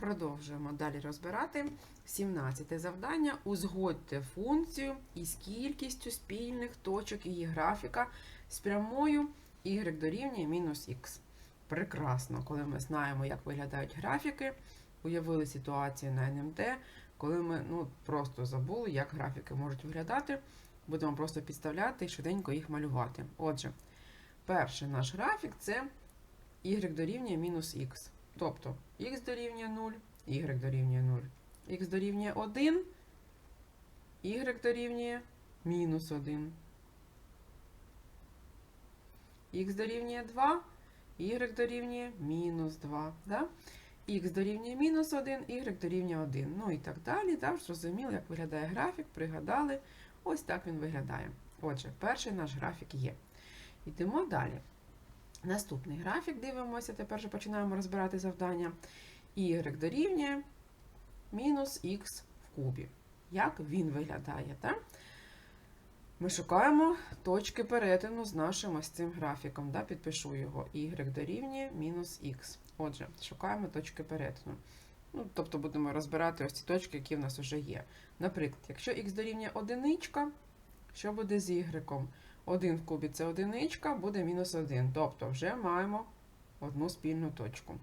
Продовжуємо далі розбирати 17 завдання. Узгодьте функцію із кількістю спільних точок її графіка з прямою y дорівнює мінус х. Прекрасно, коли ми знаємо, як виглядають графіки, уявили ситуацію на НМТ, коли ми ну, просто забули, як графіки можуть виглядати. Будемо просто підставляти і швиденько їх малювати. Отже, перший наш графік це y дорівнює мінус х. Тобто х дорівнює 0, y дорівнює 0. х дорівнює 1, y дорівнює мінус 1. х дорівнює 2, y дорівнює мінус 2. Да? х дорівнює мінус 1, y дорівнює 1. Ну і так далі. Да? Зрозуміло, як виглядає графік, пригадали. Ось так він виглядає. Отже, перший наш графік є. Йдемо далі. Наступний графік дивимося, тепер вже починаємо розбирати завдання. Y дорівнює мінус х в кубі. Як він виглядає? Так? Ми шукаємо точки перетину з нашим ось цим графіком. Да? Підпишу його. Y дорівнює мінус х. Отже, шукаємо точки перетину. Ну, тобто будемо розбирати ось ці точки, які в нас вже є. Наприклад, якщо х дорівнює одиничка, що буде з y? 1 в кубі це одиничка, буде мінус 1. Тобто вже маємо одну спільну точку.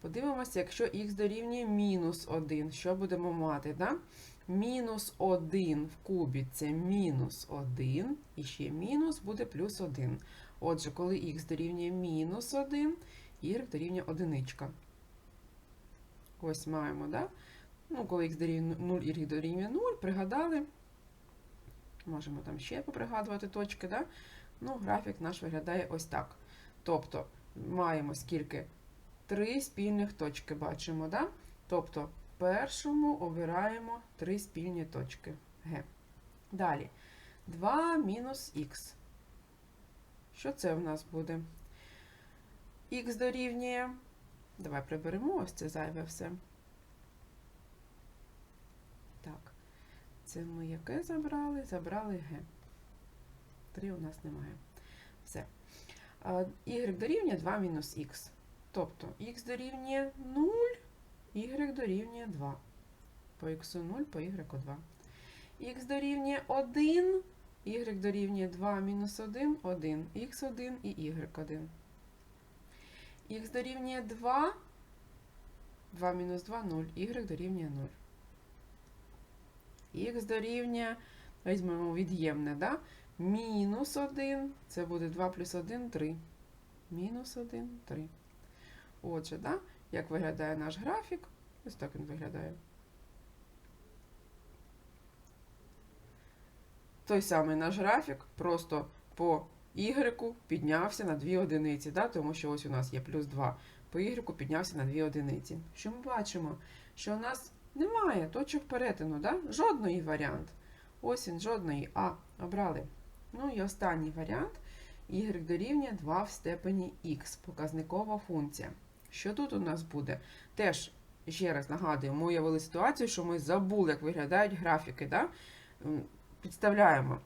Подивимося, якщо х дорівнює мінус 1, що будемо мати? Да? Мінус 1 в кубі це мінус 1, і ще мінус буде плюс 1. Отже, коли х дорівнює мінус 1, y дорівнює одиничка. Ось маємо, да? Ну, коли х дорівнює 0, y дорівнює 0, пригадали. Можемо там ще попригадувати точки, да? Ну, графік наш виглядає ось так. Тобто, маємо скільки? Три спільних точки бачимо, да? Тобто, першому обираємо три спільні точки Г. Далі. 2 мінус х. Що це в нас буде? Х дорівнює. Давай приберемо ось це зайве все. Так. Це ми яке забрали? Забрали Г. 3 у нас немає. Все. Y дорівнює 2 мінус х. Тобто х дорівнює 0, y дорівнює 2. По х 0, по y 2. х дорівнює 1, y дорівнює 2 мінус 1, 1, х1 і y1. х дорівнює 2, 2 мінус 2, 0, y дорівнює 0 х дорівнює, візьмемо від'ємне, да? мінус 1, це буде 2 плюс 1, 3. Мінус 1, 3. Отже, да? як виглядає наш графік? Ось так він виглядає. Той самий наш графік, просто по y піднявся на 2 одиниці, да? тому що ось у нас є плюс 2. По y піднявся на 2 одиниці. Що ми бачимо? Що у нас немає точок перетину, да? жодної варіант. Ось він, жодної. А, обрали. Ну і останній варіант. Y дорівнює 2 в степені х, показникова функція. Що тут у нас буде? Теж, ще раз нагадую, ми уявили ситуацію, що ми забули, як виглядають графіки. Да? Підставляємо,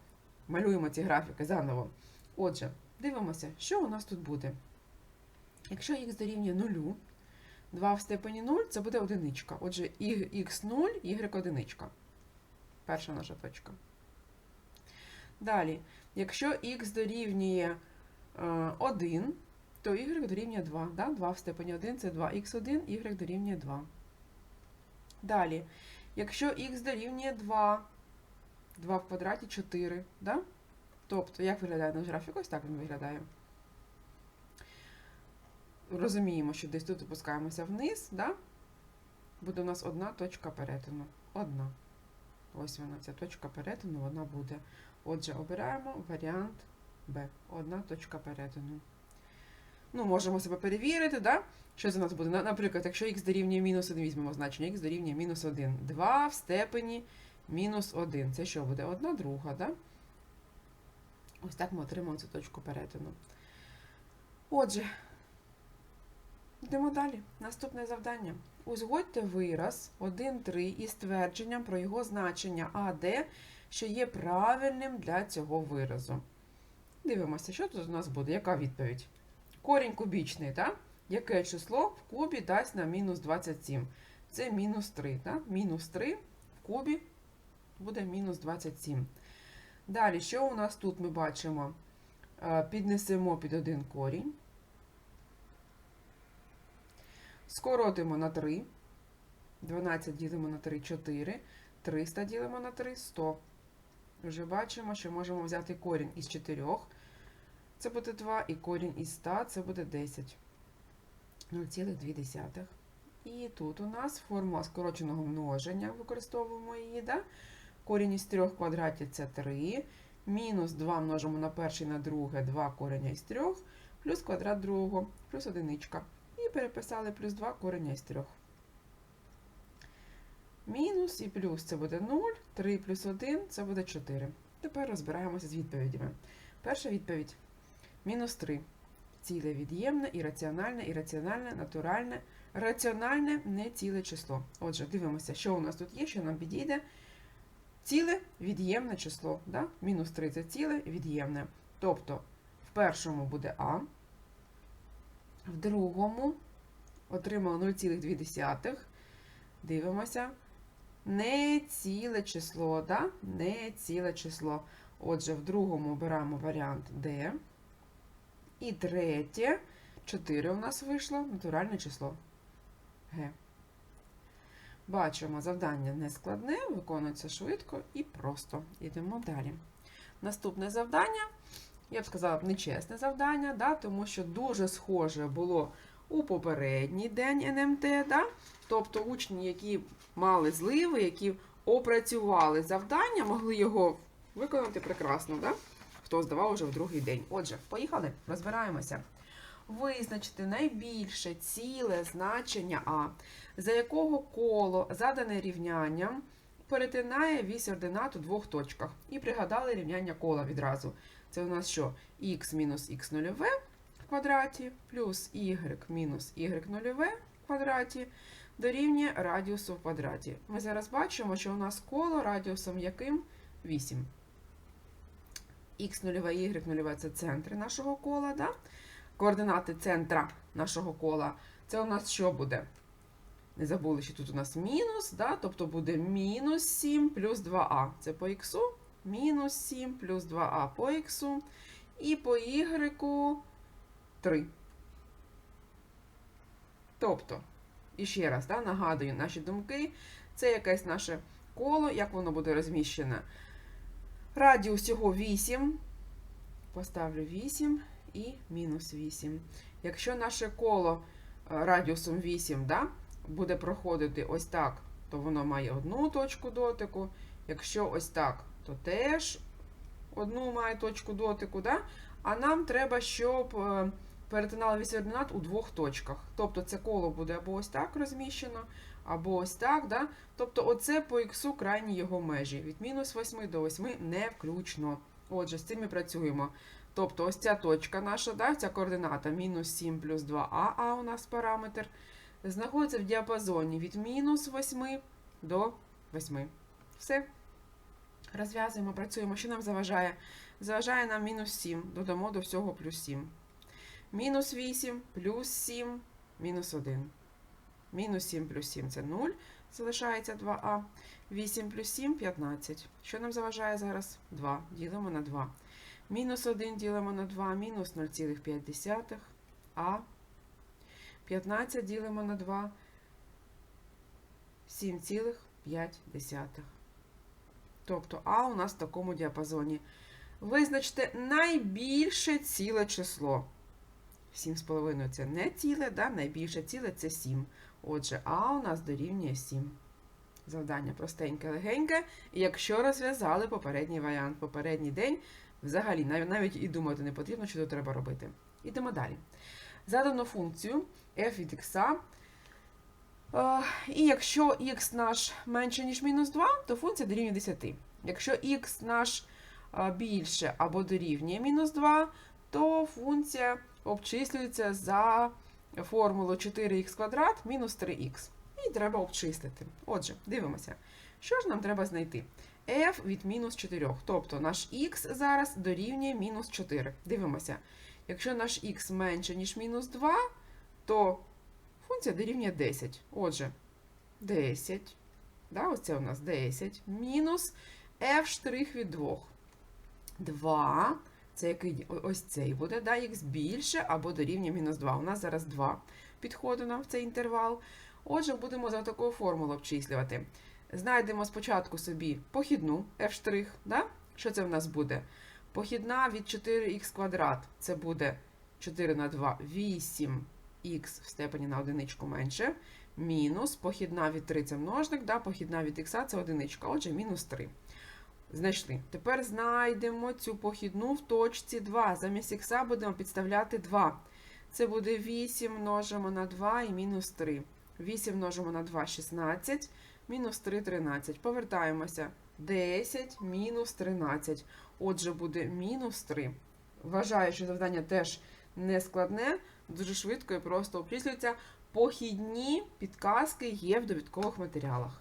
малюємо ці графіки заново. Отже, дивимося, що у нас тут буде. Якщо х дорівнює 0, 2 в степені 0 це буде одиничка. Отже, х0, y одиничка. Перша наша точка. Далі, якщо х дорівнює е, 1, то y дорівнює 2. Да? 2 в степені 1 це 2х1, y дорівнює 2. Далі, якщо х дорівнює 2, 2 в квадраті 4. Да? Тобто, як виглядає наш графік? Ось так він виглядає розуміємо, що десь тут опускаємося вниз, да? буде у нас одна точка перетину. Одна. Ось вона, ця точка перетину, вона буде. Отже, обираємо варіант Б. Одна точка перетину. Ну, можемо себе перевірити, да? що у нас буде. Наприклад, якщо х дорівнює мінус 1, візьмемо значення, х дорівнює мінус 1. 2 в степені мінус 1. Це що буде? Одна друга, да? Ось так ми отримаємо цю точку перетину. Отже, Йдемо далі. Наступне завдання. Узгодьте вираз 1,3 із твердженням про його значення АД, що є правильним для цього виразу. Дивимося, що тут у нас буде, яка відповідь? Корінь кубічний, так? яке число в кубі дасть нам мінус 27. Це мінус 3. Так? Мінус 3 в кубі буде мінус 27. Далі, що у нас тут ми бачимо? Е, Піднесемо під один корінь. Скоротимо на 3. 12 ділимо на 3 4. 300 ділимо на 3 100. Вже бачимо, що можемо взяти корінь із 4. Це буде 2, і корінь із 100 це буде 10. 0,2. І тут у нас формула скороченого множення, використовуємо її. Да? Корінь із 3 квадратів це 3. Мінус 2 множимо на перший на друге, 2 кореня із 3, плюс квадрат другого, плюс одиничка. Переписали плюс 2 кореня із 3. Мінус і плюс це буде 0, 3 плюс 1 це буде 4. Тепер розбираємося з відповідями. Перша відповідь. Мінус 3. Ціле від'ємне, ірраціональне, ірраціональне, натуральне, раціональне, не ціле число. Отже, дивимося, що у нас тут є, що нам підійде. Ціле від'ємне число. Да? Мінус 3 це ціле від'ємне. Тобто в першому буде А, в другому отримали 0,2. Дивимося. Не ціле число, да? не ціле число. Отже, в другому беремо варіант D. І третє, 4 у нас вийшло, натуральне число Г. Бачимо, завдання не складне, виконується швидко і просто. Йдемо далі. Наступне завдання, я б сказала, нечесне завдання, да, тому що дуже схоже було у попередній день НМТ. Да? Тобто учні, які мали зливи, які опрацювали завдання, могли його виконати прекрасно. Да? Хто здавав уже в другий день. Отже, поїхали, розбираємося. Визначити найбільше ціле значення А, за якого коло задане рівнянням перетинає вісь ординат у двох точках. І пригадали рівняння кола відразу. Це у нас що? х мінус х нульове в квадраті плюс y мінус y нульове в квадраті дорівнює радіусу в квадраті. Ми зараз бачимо, що у нас коло радіусом яким 8. Х нульове, y нульове це центри нашого кола. Да? Координати центра нашого кола. Це у нас що буде? Не забули, що тут у нас мінус, да? тобто буде мінус 7 плюс 2а. Це по х, мінус 7 плюс 2а по х, і по y 3. Тобто, і ще раз, да, нагадую наші думки. Це якесь наше коло, як воно буде розміщене. Радіус його 8. Поставлю 8 і мінус 8. Якщо наше коло е, радіусом 8 да, буде проходити ось так, то воно має одну точку дотику. Якщо ось так, то теж одну має точку дотику. Да? А нам треба, щоб е, перетинали вісь ординат у двох точках. Тобто це коло буде або ось так розміщено, або ось так. Да? Тобто оце по х крайні його межі. Від мінус 8 до 8 не включно. Отже, з цим ми працюємо. Тобто ось ця точка наша, да, ця координата мінус 7 плюс 2а, а у нас параметр, знаходиться в діапазоні від мінус 8 до 8. Все. Розв'язуємо, працюємо. Що нам заважає? Заважає нам мінус 7. Додамо до всього плюс 7. Мінус 8 плюс 7, мінус 1. Мінус 7 плюс 7 це 0. Залишається 2а. 8 плюс 7 15. Що нам заважає зараз? 2. Ділимо на 2. Мінус 1 ділимо на 2, мінус 0,5. А. 15 ділимо на 2. 7,5. Тобто А у нас в такому діапазоні. Визначте найбільше ціле число. 7,5 це не ціле, да? найбільше ціле це 7. Отже, А у нас дорівнює 7. Завдання простеньке, легеньке. Якщо розв'язали попередній варіант, попередній день, взагалі навіть, і думати не потрібно, що тут треба робити. Ідемо далі. Задано функцію f від x. Е, і якщо x наш менше, ніж мінус 2, то функція дорівнює 10. Якщо x наш е, більше або дорівнює мінус 2, то функція обчислюється за формулою 4х квадрат мінус 3х. І треба обчислити. Отже, дивимося. Що ж нам треба знайти? f від мінус 4. Тобто наш х зараз дорівнює мінус 4. Дивимося. Якщо наш х менше, ніж мінус 2, то функція дорівнює 10. Отже, 10, да, ось це у нас 10, мінус f від 2. 2, це який ось цей буде, да, х більше або дорівнює мінус 2. У нас зараз 2 підходить нам в цей інтервал. Отже, будемо за такою формулою обчислювати. Знайдемо спочатку собі похідну f', да? що це в нас буде? Похідна від 4х квадрат, це буде 4 на 2, 8х в степені на одиничку менше, мінус похідна від 3 це множник, да? похідна від х це одиничка, отже, мінус 3. Знайшли. Тепер знайдемо цю похідну в точці 2. Замість х будемо підставляти 2. Це буде 8 множимо на 2 і мінус 3. 8 множимо на 2 – 16, мінус 3 – 13. Повертаємося. 10 мінус 13. Отже, буде мінус 3. Вважаю, що завдання теж не складне, дуже швидко і просто обчислюється. Похідні підказки є в довідкових матеріалах.